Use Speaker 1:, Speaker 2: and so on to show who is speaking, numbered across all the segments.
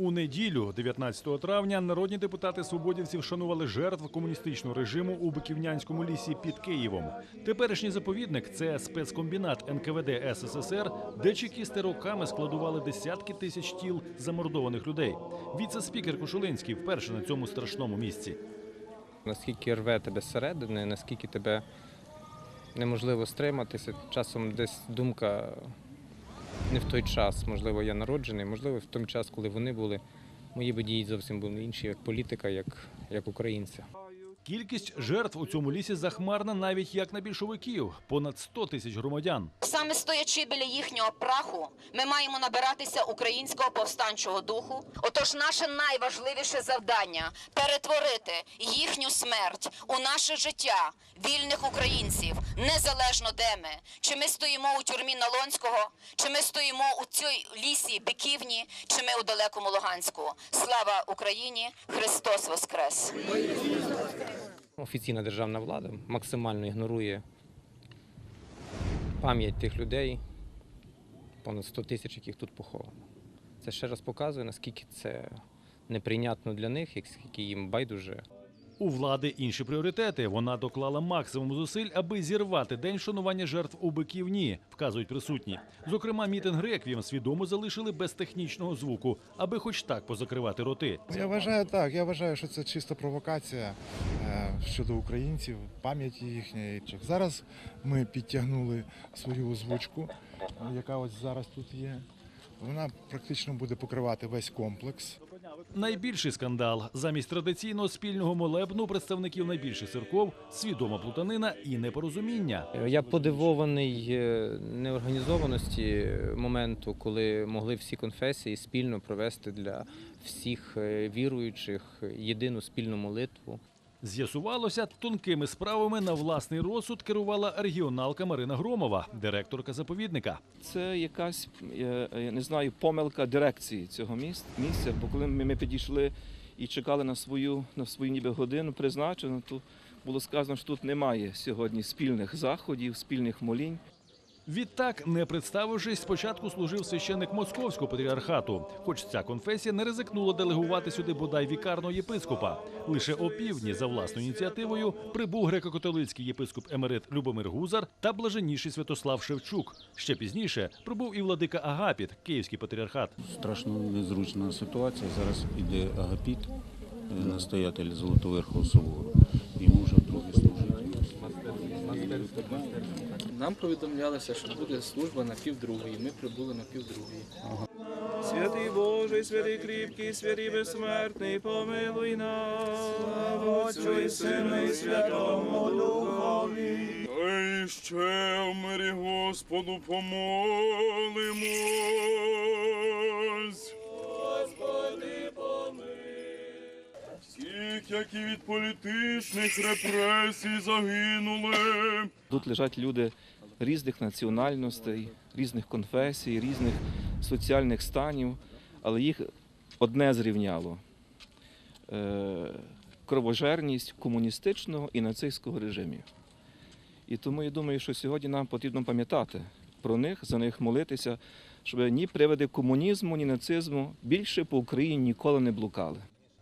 Speaker 1: У неділю, 19 травня, народні депутати свободівців шанували жертв комуністичного режиму у Биківнянському лісі під Києвом. Теперішній заповідник це спецкомбінат НКВД СССР, де чекісти роками складували десятки тисяч тіл замордованих людей. Віце-спікер Кошулинський вперше на цьому страшному місці.
Speaker 2: наскільки рве тебе зсередини, наскільки тебе неможливо стриматися. Часом десь думка не в той час, можливо, я народжений, можливо, в той час, коли вони були, мої дії зовсім були інші, як політика, як, як українця.
Speaker 1: Кількість жертв у цьому лісі захмарна навіть як на більшовиків понад 100 тисяч громадян.
Speaker 3: Саме стоячи біля їхнього праху, ми маємо набиратися українського повстанчого духу. Отож, наше найважливіше завдання перетворити їхню смерть у наше життя вільних українців, незалежно де ми. Чи ми стоїмо у тюрмі Налонського, чи ми стоїмо у цій лісі Биківні, чи ми у далекому Луганську. Слава Україні! Христос Воскрес!
Speaker 2: Офіційна державна влада максимально ігнорує пам'ять тих людей, понад 100 тисяч, яких тут поховано. Це ще раз показує, наскільки це неприйнятно для них, як скільки їм байдуже.
Speaker 1: У влади інші пріоритети. Вона доклала максимум зусиль, аби зірвати день вшанування жертв у Биківні, вказують присутні. Зокрема, мітинг реквієм свідомо залишили без технічного звуку, аби хоч так позакривати роти.
Speaker 4: Я вважаю так. Я вважаю, що це чиста провокація е, щодо українців, пам'яті їхньої. Зараз ми підтягнули свою озвучку, яка ось зараз тут є. Вона практично буде покривати весь комплекс.
Speaker 1: Найбільший скандал замість традиційного спільного молебну представників найбільших церков свідома плутанина і непорозуміння.
Speaker 2: Я подивований е, неорганізованості моменту, коли могли всі конфесії спільно провести для всіх е, віруючих єдину спільну молитву.
Speaker 1: З'ясувалося, тонкими справами на власний розсуд керувала регіоналка Марина Громова, директорка заповідника.
Speaker 5: Це якась, е, я не знаю, помилка дирекції цього міс- місця, бо коли ми підійшли і чекали на свою, на свою ніби годину призначену, то було сказано, що тут немає сьогодні спільних заходів, спільних молінь.
Speaker 1: Відтак, не представившись, спочатку служив священник московського патріархату, хоч ця конфесія не ризикнула делегувати сюди бодай вікарного єпископа. Лише опівдні за власною ініціативою прибув греко-католицький єпископ емерит Любомир Гузар та блаженніший Святослав Шевчук. Ще пізніше прибув і владика Агапіт, київський патріархат.
Speaker 6: Страшно незручна ситуація. Зараз іде Агапіт, е, настоятель Золотоверхого собору. Йому вже трохи служити.
Speaker 7: Нам повідомлялося, що буде служба на півдругої. Ми прибули на півдругої.
Speaker 8: Святий Божий, святий кріпкий, святий безсмертний, помилуй нас. Слава Отцю і Сину і Святому Духові.
Speaker 9: Та й ще в мирі Господу помолимось. Всіх, які від політичних репресій загинули.
Speaker 5: Тут лежать люди різних національностей, різних конфесій, різних соціальних станів, але їх одне зрівняло е, кровожерність комуністичного і нацистського режимів. І тому я думаю, що сьогодні нам потрібно пам'ятати про них, за них молитися, щоб ні приводи комунізму, ні нацизму більше по Україні ніколи не блукали.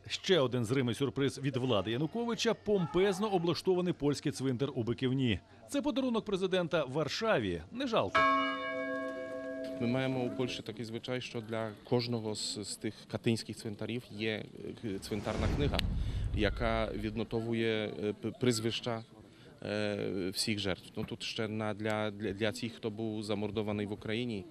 Speaker 1: Ще один зримий сюрприз від влади Януковича помпезно облаштований польський цвинтар у Биківні. Це подарунок президента Варшаві. Не жалко.
Speaker 10: Ми маємо у Польщі такий звичай, що для кожного з, з тих катинських цвинтарів є е, цвинтарна книга, яка віднотовує е, п- прізвища е, всіх жертв. Ну тут ще на для, для, для тих, хто був замордований в Україні.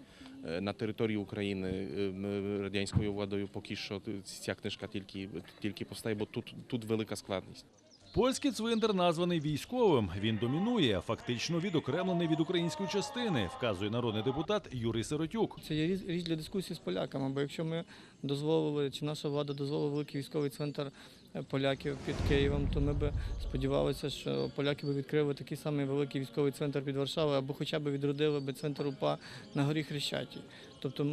Speaker 10: Е, На території України е, радянською владою поки що ця книжка тільки, тільки повстає, бо тут, тут велика складність.
Speaker 1: Польський цвинтар названий військовим. Він домінує, фактично відокремлений від української частини, вказує народний депутат Юрій Сиротюк.
Speaker 11: Це є різ- річ для дискусії з поляками, бо якщо ми дозволили, чи наша влада дозволила великий військовий центр поляків під Києвом, то ми би сподівалися, що поляки би відкрили такий самий великий військовий центр під Варшавою, або хоча б відродили би центр УПА на горі Хрещатій. Тобто,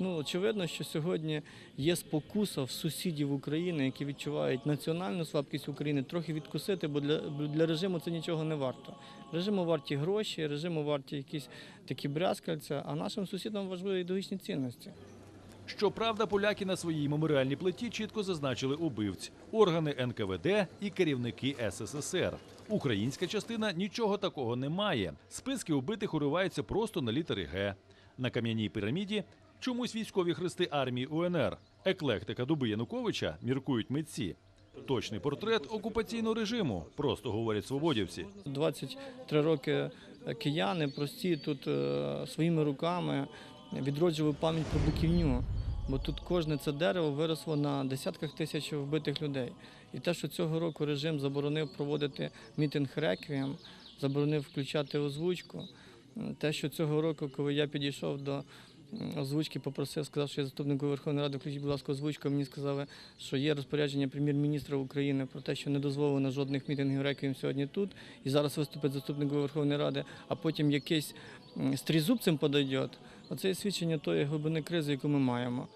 Speaker 11: ну очевидно, що сьогодні є спокуса в сусідів України, які відчувають національну слабкість України, трохи відкусити, бо для, для режиму це нічого не варто. Режиму варті гроші, режиму варті якісь такі брязкальця, а нашим сусідам важливі ідеологічні цінності.
Speaker 1: Щоправда, поляки на своїй меморіальній плиті чітко зазначили убивць органи НКВД і керівники СССР. Українська частина нічого такого не має. Списки убитих уриваються просто на літери Г. На кам'яній піраміді чомусь військові хрести армії УНР. Еклектика дуби Януковича міркують митці. Точний портрет окупаційного режиму, просто говорять свободівці.
Speaker 11: 23 роки кияни прості тут е, своїми руками відроджували пам'ять про буківню, Бо тут кожне це дерево виросло на десятках тисяч вбитих людей. І те, що цього року режим заборонив проводити мітинг реквієм, заборонив включати озвучку. Те, що цього року, коли я підійшов до озвучки, попросив, сказав, що я заступнику Верховної Ради, включіть, будь ласка, озвучку. Мені сказали, що є розпорядження прем'єр-міністра України про те, що не дозволено жодних мітингів реквієм сьогодні тут. І зараз виступить заступник Верховної Ради, а потім якийсь стрізубцем з тризубцем подойде. Оце є свідчення тої глибини кризи, яку ми маємо.